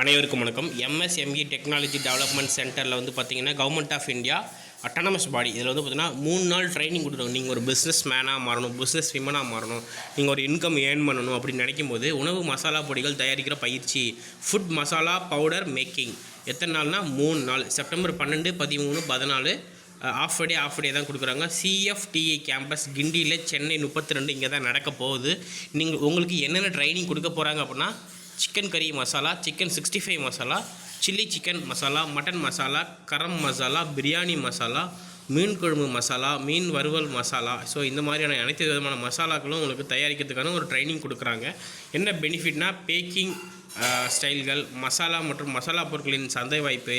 அனைவருக்கும் வணக்கம். MSME technology development சென்டரில் வந்து பார்த்தீங்கன்னா government of India autonomous body இதில் வந்து பார்த்திங்கன்னா மூணு நாள் ட்ரைனிங் கொடுத்துருவாங்க நீங்கள் ஒரு பிஸ்னஸ் மேனாக மாறணும் பிஸ்னஸ் விமனாக மாறணும் நீங்கள் ஒரு இன்கம் ஏர்ன் பண்ணணும் அப்படின்னு நினைக்கும் போது உணவு மசாலா பொடிகள் தயாரிக்கிற பயிற்சி ஃபுட் மசாலா பவுடர் மேக்கிங் எத்தனை நாள்னா மூணு நாள். செப்டம்பர் பன்னெண்டு பதிமூணு பதினாலு ஆஃப் டே ஆஃப் டே தான் கொடுக்குறாங்க. சிஎஃப்டிஏ கேம்பஸ் கிண்டியில் சென்னை முப்பத்தி ரெண்டு இங்கே தான் நடக்க போகுது. நீங்கள் உங்களுக்கு என்னென்ன ட்ரைனிங் கொடுக்க போகிறாங்க அப்படின்னா சிக்கன் கறி masala chicken sixty five masala chilli chicken masala mutton masala garam masala biryani masala மீன் குழம்பு மசாலா மீன் வறுவல் மசாலா. ஸோ இந்த மாதிரியான அனைத்து விதமான மசாலாக்களும் உங்களுக்கு தயாரிக்கிறதுக்கான ஒரு ட்ரைனிங் கொடுக்குறாங்க. என்ன பெனிஃபிட்னா பேக்கிங் ஸ்டைல்கள் மசாலா மற்றும் மசாலா பொருட்களின் சந்தை வாய்ப்பு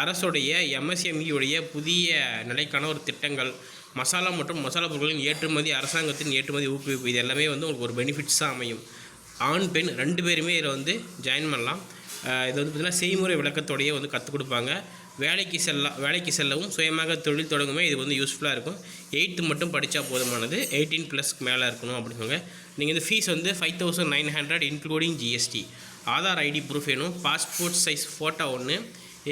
அரசுடைய எம்எஸ்எம்இயுடைய புதிய நிலைக்கான ஒரு திட்டங்கள் மசாலா மற்றும் மசாலா பொருட்களின் ஏற்றுமதி அரசாங்கத்தின் ஏற்றுமதி ஊக்குவிப்பு இது எல்லாமே வந்து உங்களுக்கு ஒரு பெனிஃபிட்ஸாக அமையும். ஆண் பெண் ரெண்டு பேருமே இதில் வந்து ஜாயின் பண்ணலாம். இது வந்து பார்த்திங்கன்னா செய்முறை விளக்கத்தோடையே வந்து கற்றுக் கொடுப்பாங்க. வேலைக்கு செல்ல வேலைக்கு செல்லவும் சுயமாக தொழில் தொடங்குமே இது வந்து யூஸ்ஃபுல்லாக இருக்கும். எயித்து மட்டும் படித்தா போதுமானது. எயிட்டீன் ப்ளஸ்க்கு மேலே இருக்கணும் அப்படிங்க நீங்கள் இந்த ஃபீஸ் வந்து five thousand nine hundred including GST Aadhaar ID proof வேணும். பாஸ்போர்ட் சைஸ் ஃபோட்டோ ஒன்று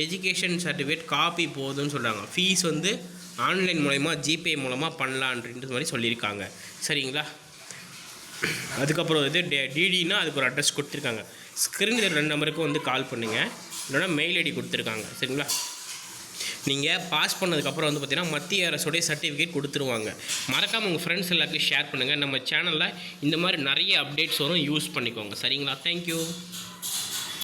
எஜுகேஷன் சர்டிஃபிகேட் காப்பி போதும்னு சொல்கிறாங்க ஃபீஸ் வந்து ஆன்லைன் மூலயமா ஜிபே மூலமாக பண்ணலான்றது மாதிரி சொல்லியிருக்காங்க. சரிங்களா? அதுக்கப்புறம் வந்து டிடினா அதுக்கு ஒரு அட்ரஸ் கொடுத்துருக்காங்க. ஸ்க்ரீனில் ரெண்டு நம்பருக்கு வந்து கால் பண்ணுங்கள் இல்லைன்னா மெயில் ஐடி கொடுத்துருக்காங்க. சரிங்களா? நீங்கள் பாஸ் பண்ணதுக்கப்புறம் வந்து பார்த்தீங்கன்னா மத்திய அரசுடைய சர்டிஃபிகேட் கொடுத்துருவாங்க. மறக்காமல் உங்கள் ஃப்ரெண்ட்ஸ் எல்லாத்தையும் ஷேர் பண்ணுங்கள் நம்ம சேனலில் இந்த மாதிரி நிறைய அப்டேட்ஸ் வரும். யூஸ் பண்ணிக்கோங்க. சரிங்களா? தேங்க்யூ